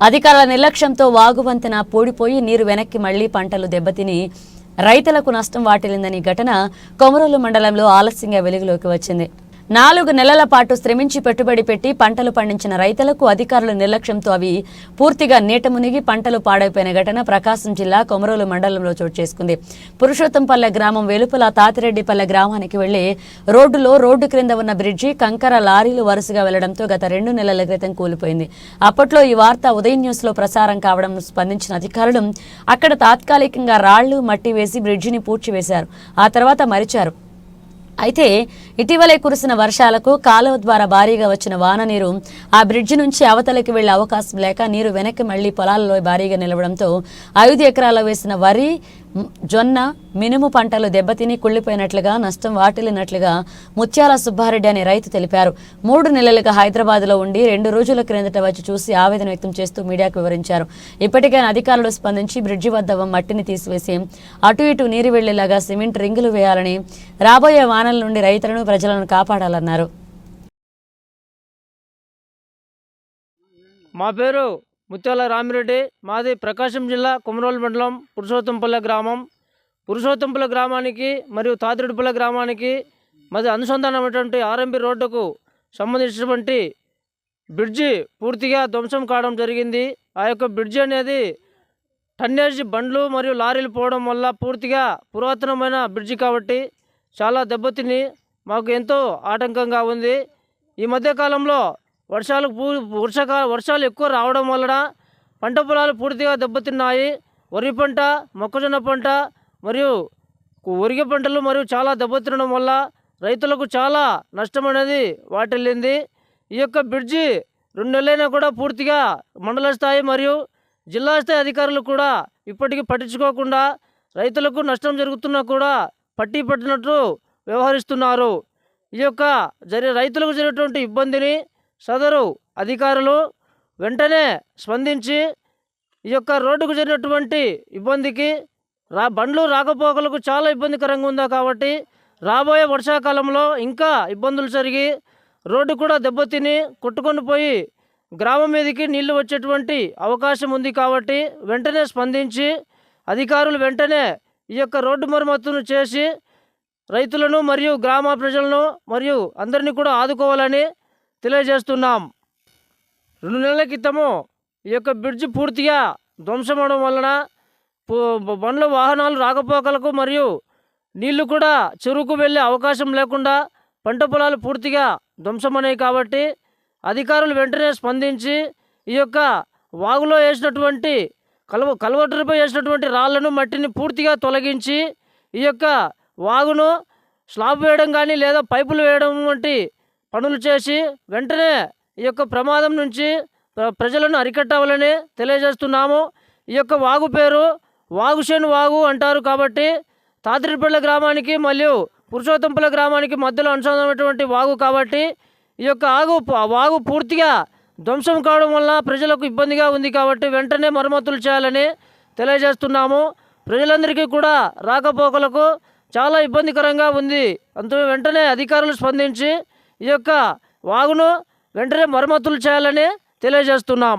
అధికారుల నిర్లక్ష్యంతో వాగువంతెన పూడిపోయి నీరు వెనక్కి మళ్ళీ పంటలు దెబ్బతిని రైతులకు నష్టం వాటిల్లిందని ఘటన కొమరోలు మండలంలో ఆలస్యంగా వెలుగులోకి వచ్చింది. నాలుగు నెలల పాటు శ్రమించి పెట్టుబడి పెట్టి పంటలు పండించిన రైతులకు అధికారుల నిర్లక్ష్యంతో అవి పూర్తిగా నీట మునిగి పంటలు పాడైపోయిన ఘటన ప్రకాశం జిల్లా కొమరోలు మండలంలో చోటు చేసుకుంది. పురుషోత్తంపల్లె గ్రామం వెలుపల తాతిరెడ్డిపల్లె గ్రామానికి వెళ్ళి రోడ్డులో రోడ్డు క్రింద ఉన్న బ్రిడ్జి కంకర లారీలు వరుసగా వెళ్ళడంతో గత రెండు నెలల క్రితం కూలిపోయింది. అప్పట్లో ఈ వార్త ఉదయం న్యూస్లో ప్రసారం కావడం స్పందించిన అధికారులు అక్కడ తాత్కాలికంగా రాళ్ళు మట్టి వేసి బ్రిడ్జిని పూడ్చివేశారు. ఆ తర్వాత మరిచారు. అయితే ఇటీవలే కురిసిన వర్షాలకు కాలువ ద్వారా భారీగా వచ్చిన వాన నీరు ఆ బ్రిడ్జి నుంచి అవతలకి వెళ్ళే అవకాశం లేక నీరు వెనక్కి మళ్ళీ పొలాలలో భారీగా నిలవడంతో ఐదు ఎకరాల్లో వేసిన వరి జొన్న మినుము పంటలు దెబ్బతిని కుళ్ళిపోయినట్లుగా నష్టం వాటిల్లినట్లుగా ముత్యాల సుబ్బారెడ్డి అనే రైతు తెలిపారు. మూడు నెలలుగా హైదరాబాద్లో ఉండి రెండు రోజుల క్రిందట వచ్చి చూసి ఆవేదన వ్యక్తం చేస్తూ మీడియాకు వివరించారు. ఇప్పటికైనా అధికారులు స్పందించి బ్రిడ్జి వద్ద మట్టిని తీసివేసి అటు ఇటు నీరు వెళ్ళేలాగా సిమెంట్ రింగులు వేయాలని రాబోయే వానల నుండి రైతులను ప్రజలను కాపాడాలన్నారు. మా పేరు ముత్యాల రామిరెడ్డి మాది ప్రకాశం జిల్లా కుమరోలు మండలం పురుషోత్తంపల్లె గ్రామం. పురుషోత్తంపల్లె గ్రామానికి మరియు తాతిరెడ్డిపల్లె గ్రామానికి మధ్య అనుసంధానమైనటువంటి ఆర్ఎంబి రోడ్డుకు సంబంధించినటువంటి బ్రిడ్జి పూర్తిగా ధ్వంసం కావడం జరిగింది. ఆ యొక్క బ్రిడ్జి అనేది టన్నేజ్ బండ్లు మరియు లారీలు పోవడం వల్ల పూర్తిగా పురాతనమైన బ్రిడ్జి కాబట్టి చాలా దెబ్బతిని మాకు ఎంతో ఆటంకంగా ఉంది. ఈ మధ్యకాలంలో వర్షాలు పూ వర్షాకాల వర్షాలు ఎక్కువ రావడం వలన పంట పొలాలు పూర్తిగా దెబ్బతిన్నాయి. వరి పంట మొక్కజొన్న పంట మరియు ఒరిగె పంటలు మరియు చాలా దెబ్బతినడం వల్ల రైతులకు చాలా నష్టం అనేది వాటిల్లింది. ఈ యొక్క బ్రిడ్జి రెండు నెలలైనా కూడా పూర్తిగా మండల స్థాయి మరియు జిల్లా స్థాయి అధికారులు కూడా ఇప్పటికీ పట్టించుకోకుండా రైతులకు నష్టం జరుగుతున్నా కూడా పట్టి పట్టినట్టు వ్యవహరిస్తున్నారు. ఈ యొక్క జరి రైతులకు జరిగినటువంటి ఇబ్బందిని సదరు అధికారులు వెంటనే స్పందించి ఈ యొక్క రోడ్డుకు జరిగినటువంటి ఇబ్బందికి రా బండ్లు రాకపోకలకు చాలా ఇబ్బందికరంగా ఉందా కాబట్టి రాబోయే వర్షాకాలంలో ఇంకా ఇబ్బందులు జరిగి రోడ్డు కూడా దెబ్బతిని కొట్టుకొని పోయి గ్రామం మీదకి నీళ్ళు వచ్చేటువంటి అవకాశం ఉంది కాబట్టి వెంటనే స్పందించి అధికారులు వెంటనే ఈ యొక్క రోడ్డు మరమ్మతును చేసి రైతులను మరియు గ్రామ ప్రజలను మరియు అందరినీ కూడా ఆదుకోవాలని తెలియజేస్తున్నాం. రెండు నెలల క్రితము ఈ యొక్క బ్రిడ్జ్ పూర్తిగా ధ్వంసమవడం వలన బండ్ల వాహనాలు రాకపోకలకు మరియు నీళ్ళు కూడా చెరువుకు వెళ్ళే అవకాశం లేకుండా పంట పొలాలు పూర్తిగా ధ్వంసమనేవి కాబట్టి అధికారులు వెంటనే స్పందించి ఈ యొక్క వాగులో వేసినటువంటి కలువ కలవటరిపై వేసినటువంటి రాళ్ళను మట్టిని పూర్తిగా తొలగించి ఈ యొక్క వాగును స్లాబ్ వేయడం కానీ లేదా పైపులు వేయడం వంటి పనులు చేసి వెంటనే ఈ యొక్క ప్రమాదం నుంచి ప్ర- ప్రజలను అరికట్టాలని తెలియజేస్తున్నాము. ఈ యొక్క వాగు పేరు వాగుశేను వాగు అంటారు కాబట్టి తాతిరిపల్లె గ్రామానికి మరియు పురుషోత్తంపల్లె గ్రామానికి మధ్యలో అనుసంధానమైనటువంటి వాగు కాబట్టి ఈ యొక్క ఆగు వాగు పూర్తిగా ధ్వంసం కావడం వల్ల ప్రజలకు ఇబ్బందిగా ఉంది కాబట్టి వెంటనే మరమ్మతులు చేయాలని తెలియజేస్తున్నాము. ప్రజలందరికీ కూడా రాకపోకలకు చాలా ఇబ్బందికరంగా ఉంది. అందు వెంటనే అధికారులు స్పందించి ఈ యొక్క వాగును వెంటనే మరమ్మతులు చేయాలని తెలియజేస్తున్నాం.